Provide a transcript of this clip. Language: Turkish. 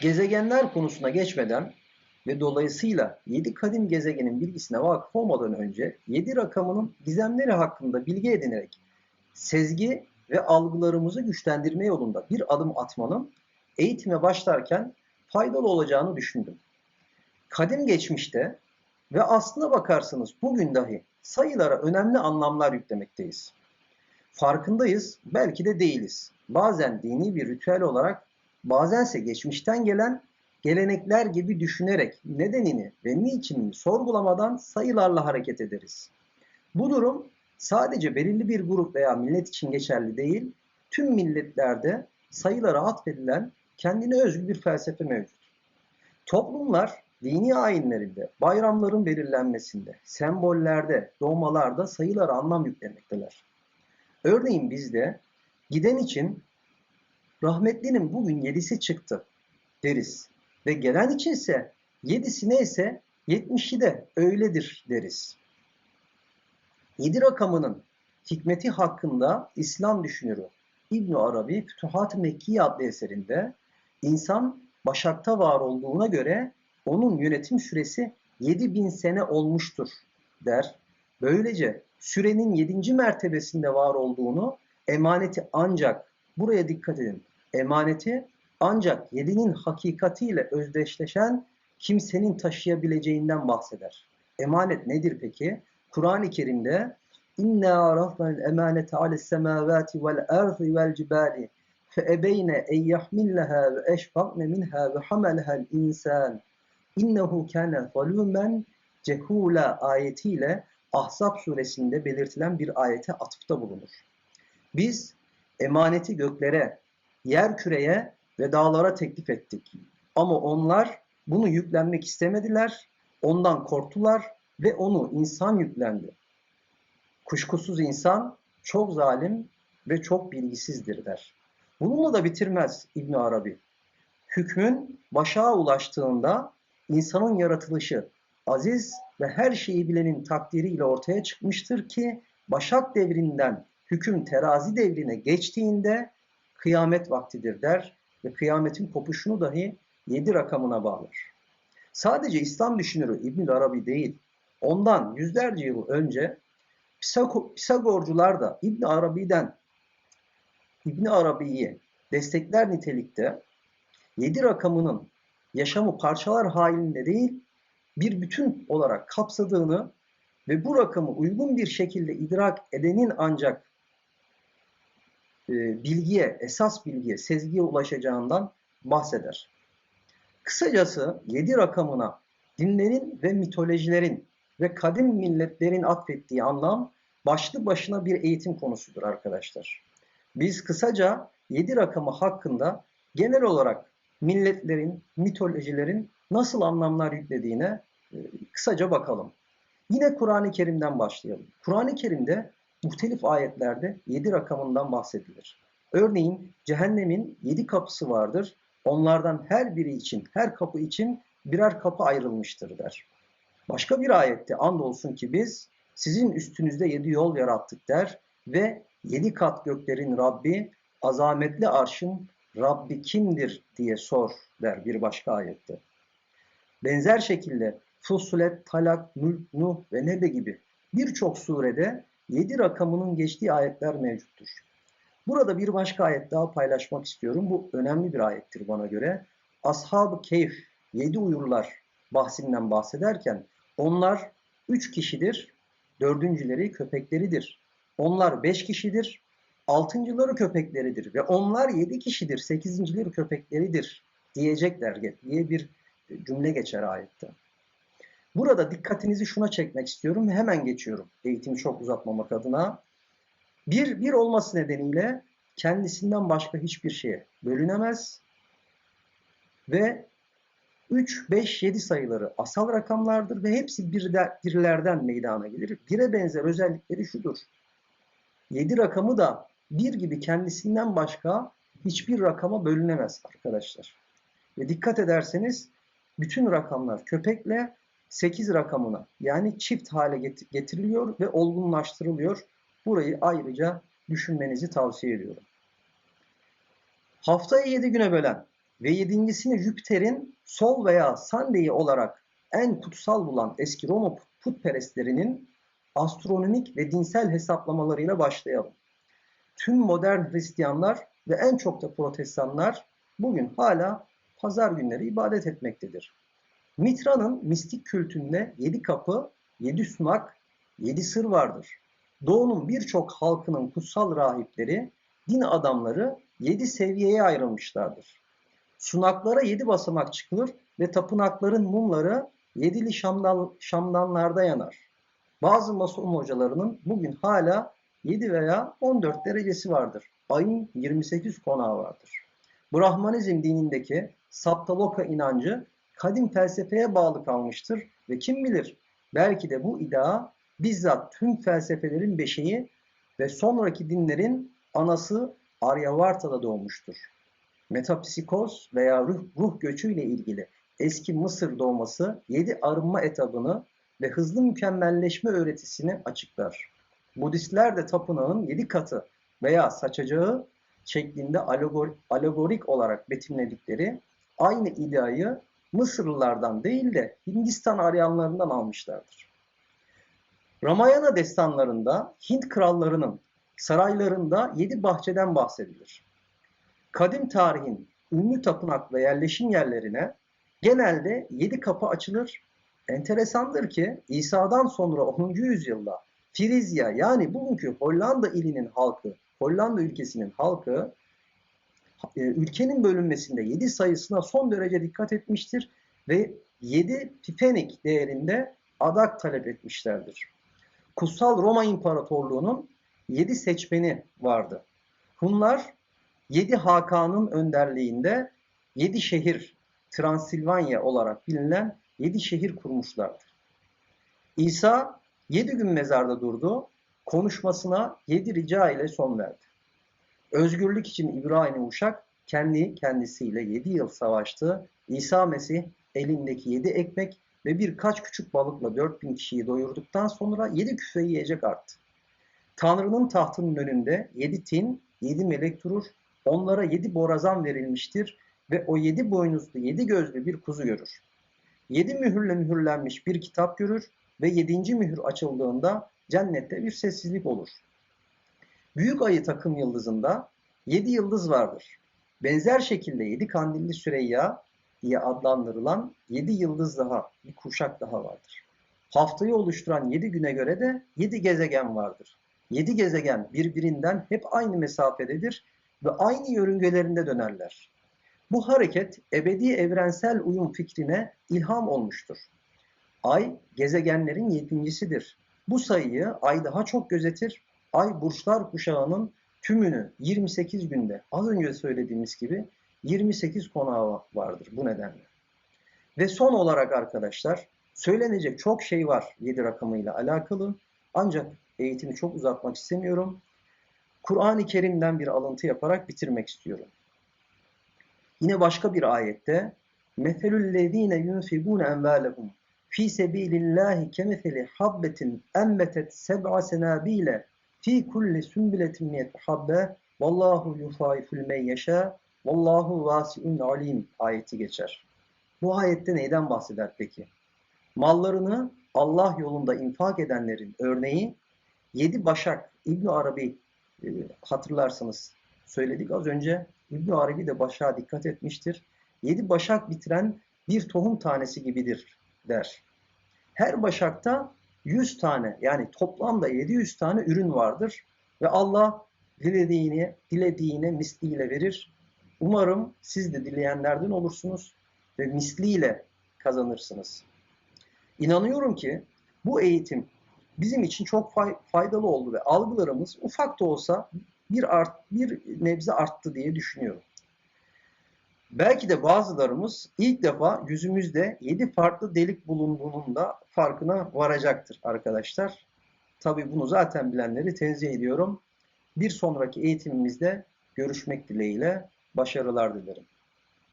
Gezegenler konusuna geçmeden ve dolayısıyla 7 kadim gezegenin bilgisine vakıf olmadan önce 7 rakamının gizemleri hakkında bilgi edinerek sezgi ve algılarımızı güçlendirme yolunda bir adım atmanın eğitime başlarken faydalı olacağını düşündüm. Kadim geçmişte ve aslına bakarsanız bugün dahi sayılara önemli anlamlar yüklemekteyiz. Farkındayız, belki de değiliz. Bazen dini bir ritüel olarak, bazense geçmişten gelen gelenekler gibi düşünerek nedenini ve niçinini sorgulamadan sayılarla hareket ederiz. Bu durum sadece belirli bir grup veya millet için geçerli değil, tüm milletlerde sayılara atfedilen kendine özgü bir felsefe mevcut. Toplumlar dini ayinlerinde, bayramların belirlenmesinde, sembollerde, doğmalarda sayılara anlam yüklemekteler. Örneğin bizde giden için rahmetlinin bugün yedisi çıktı deriz. Ve gelen içinse yedisi neyse yetmişi de öyledir deriz. Yedi rakamının hikmeti hakkında İslam düşünürü İbn Arabi Fütuhat-ı Mekkiye adlı eserinde insan başakta var olduğuna göre onun yönetim süresi 7000 sene olmuştur der. Böylece sürenin 7. mertebesinde var olduğunu emaneti ancak buraya dikkat edin. Emaneti ancak 7'nin hakikatiyle özdeşleşen kimsenin taşıyabileceğinden bahseder. Emanet nedir peki? Kur'an-ı Kerim'de İnna arafnal emanete ales semavati vel ardi vel cibali fe ebeyne en yahmillaha ve eşfaqne minha ve hamelha'l insan innehu kana zalumen cehula ayetiyle Ahzab suresinde belirtilen bir ayete atıfta bulunur. Biz emaneti göklere, yer küreye ve dağlara teklif ettik. Ama onlar bunu yüklenmek istemediler, ondan korktular ve onu insan yüklendi. Kuşkusuz insan çok zalim ve çok bilgisizdir der. Bununla da bitirmez İbn Arabi. Hükmün başa ulaştığında insanın yaratılışı aziz ve her şeyi bilenin takdiriyle ortaya çıkmıştır ki Başak devrinden hüküm terazi devrine geçtiğinde kıyamet vaktidir der ve kıyametin kopuşunu dahi 7 rakamına bağlar. Sadece İslam düşünürü İbn Arabi değil, ondan yüzlerce yıl önce Pisagorcular da İbn Arabi'den İbn Arabi'yi destekler nitelikte 7 rakamının yaşamı parçalar halinde değil, bir bütün olarak kapsadığını ve bu rakamı uygun bir şekilde idrak edenin ancak e, bilgiye, esas bilgiye, sezgiye ulaşacağından bahseder. Kısacası 7 rakamına dinlerin ve mitolojilerin ve kadim milletlerin atfettiği anlam başlı başına bir eğitim konusudur arkadaşlar. Biz kısaca 7 rakamı hakkında genel olarak milletlerin, mitolojilerin nasıl anlamlar yüklediğine e, kısaca bakalım. Yine Kur'an-ı Kerim'den başlayalım. Kur'an-ı Kerim'de muhtelif ayetlerde 7 rakamından bahsedilir. Örneğin cehennemin 7 kapısı vardır. Onlardan her biri için, her kapı için birer kapı ayrılmıştır der. Başka bir ayette andolsun ki biz sizin üstünüzde yedi yol yarattık der ve yedi kat göklerin Rabbi, azametli arşın Rabbi kimdir diye sor der bir başka ayette. Benzer şekilde Fussilet, Talak, Mülk, Nuh ve Nebe gibi birçok surede 7 rakamının geçtiği ayetler mevcuttur. Burada bir başka ayet daha paylaşmak istiyorum. Bu önemli bir ayettir bana göre. Ashab-ı Keyf, 7 uyurlar bahsinden bahsederken onlar 3 kişidir, dördüncüleri köpekleridir. Onlar 5 kişidir, altıncıları köpekleridir ve onlar 7 kişidir, sekizincileri köpekleridir diyecekler diye bir cümle geçer ayette. Burada dikkatinizi şuna çekmek istiyorum ve hemen geçiyorum eğitimi çok uzatmamak adına. Bir, bir olması nedeniyle kendisinden başka hiçbir şeye bölünemez ve 3, 5, 7 sayıları asal rakamlardır ve hepsi birde, birlerden meydana gelir. Bire benzer özellikleri şudur. 7 rakamı da bir gibi kendisinden başka hiçbir rakama bölünemez arkadaşlar. Ve dikkat ederseniz bütün rakamlar köpekle 8 rakamına yani çift hale getiriliyor ve olgunlaştırılıyor. Burayı ayrıca düşünmenizi tavsiye ediyorum. Haftayı 7 güne bölen ve yedincisini Jüpiter'in sol veya Sunday'i olarak en kutsal bulan eski Roma putperestlerinin astronomik ve dinsel hesaplamalarıyla başlayalım. Tüm modern Hristiyanlar ve en çok da protestanlar bugün hala pazar günleri ibadet etmektedir. Mitra'nın mistik kültünde yedi kapı, yedi sunak, yedi sır vardır. Doğu'nun birçok halkının kutsal rahipleri, din adamları yedi seviyeye ayrılmışlardır. Sunaklara yedi basamak çıkılır ve tapınakların mumları yedili şamdan, şamdanlarda yanar. Bazı mason hocalarının bugün hala 7 veya 14 derecesi vardır. Ayın 28 konağı vardır. Brahmanizm dinindeki Saptaloka inancı kadim felsefeye bağlı kalmıştır ve kim bilir belki de bu iddia bizzat tüm felsefelerin beşiği ve sonraki dinlerin anası Aryavarta'da doğmuştur. Metapsikoz veya ruh, ruh göçüyle ilgili eski Mısır doğması yedi arınma etabını ve hızlı mükemmelleşme öğretisini açıklar. Budistler de tapınağın yedi katı veya saçacağı şeklinde alegor, alegorik olarak betimledikleri aynı ideayı Mısırlılardan değil de Hindistan Aryanlarından almışlardır. Ramayana destanlarında Hint krallarının saraylarında yedi bahçeden bahsedilir. Kadim tarihin ünlü tapınak ve yerleşim yerlerine genelde yedi kapı açılır. Enteresandır ki İsa'dan sonra 10. yüzyılda Frizya yani bugünkü Hollanda ilinin halkı, Hollanda ülkesinin halkı ülkenin bölünmesinde 7 sayısına son derece dikkat etmiştir ve 7 pifenik değerinde adak talep etmişlerdir. Kutsal Roma İmparatorluğu'nun 7 seçmeni vardı. Hunlar 7 Hakan'ın önderliğinde 7 şehir Transilvanya olarak bilinen 7 şehir kurmuşlardı. İsa 7 gün mezarda durdu, konuşmasına 7 rica ile son verdi. Özgürlük için İbrahim Uşak kendi kendisiyle 7 yıl savaştı. İsa Mesih elindeki 7 ekmek ve birkaç küçük balıkla 4000 kişiyi doyurduktan sonra 7 küfe yiyecek arttı. Tanrı'nın tahtının önünde 7 tin, 7 melek durur. Onlara 7 borazan verilmiştir ve o 7 boynuzlu, 7 gözlü bir kuzu görür. 7 mühürle mühürlenmiş bir kitap görür ve 7. mühür açıldığında cennette bir sessizlik olur. Büyük ayı takım yıldızında 7 yıldız vardır. Benzer şekilde 7 kandilli Süreyya diye adlandırılan 7 yıldız daha, bir kuşak daha vardır. Haftayı oluşturan 7 güne göre de 7 gezegen vardır. 7 gezegen birbirinden hep aynı mesafededir ve aynı yörüngelerinde dönerler. Bu hareket ebedi evrensel uyum fikrine ilham olmuştur. Ay gezegenlerin yedincisidir. Bu sayıyı ay daha çok gözetir. Ay burçlar kuşağının tümünü 28 günde az önce söylediğimiz gibi 28 konağı vardır bu nedenle. Ve son olarak arkadaşlar söylenecek çok şey var 7 rakamıyla alakalı. Ancak eğitimi çok uzatmak istemiyorum. Kur'an-ı Kerim'den bir alıntı yaparak bitirmek istiyorum. Yine başka bir ayette Mefelül lezine yunfigune envalehum fi sebilillahi kemeseli habbetin emmetet seb'a senabile fi kulli sümbületin miyet habbe vallahu yufaifül men yeşâ vallahu vasiun alim ayeti geçer. Bu ayette neyden bahseder peki? Mallarını Allah yolunda infak edenlerin örneği yedi başak İbn Arabi e, hatırlarsanız söyledik az önce İbn Arabi de başağa dikkat etmiştir. Yedi başak bitiren bir tohum tanesi gibidir der. Her başakta 100 tane yani toplamda 700 tane ürün vardır ve Allah dilediğini, dilediğine misliyle verir. Umarım siz de dileyenlerden olursunuz ve misliyle kazanırsınız. İnanıyorum ki bu eğitim bizim için çok faydalı oldu ve algılarımız ufak da olsa bir art bir nebze arttı diye düşünüyorum. Belki de bazılarımız ilk defa yüzümüzde 7 farklı delik bulunduğunun da farkına varacaktır arkadaşlar. Tabi bunu zaten bilenleri tenzih ediyorum. Bir sonraki eğitimimizde görüşmek dileğiyle başarılar dilerim.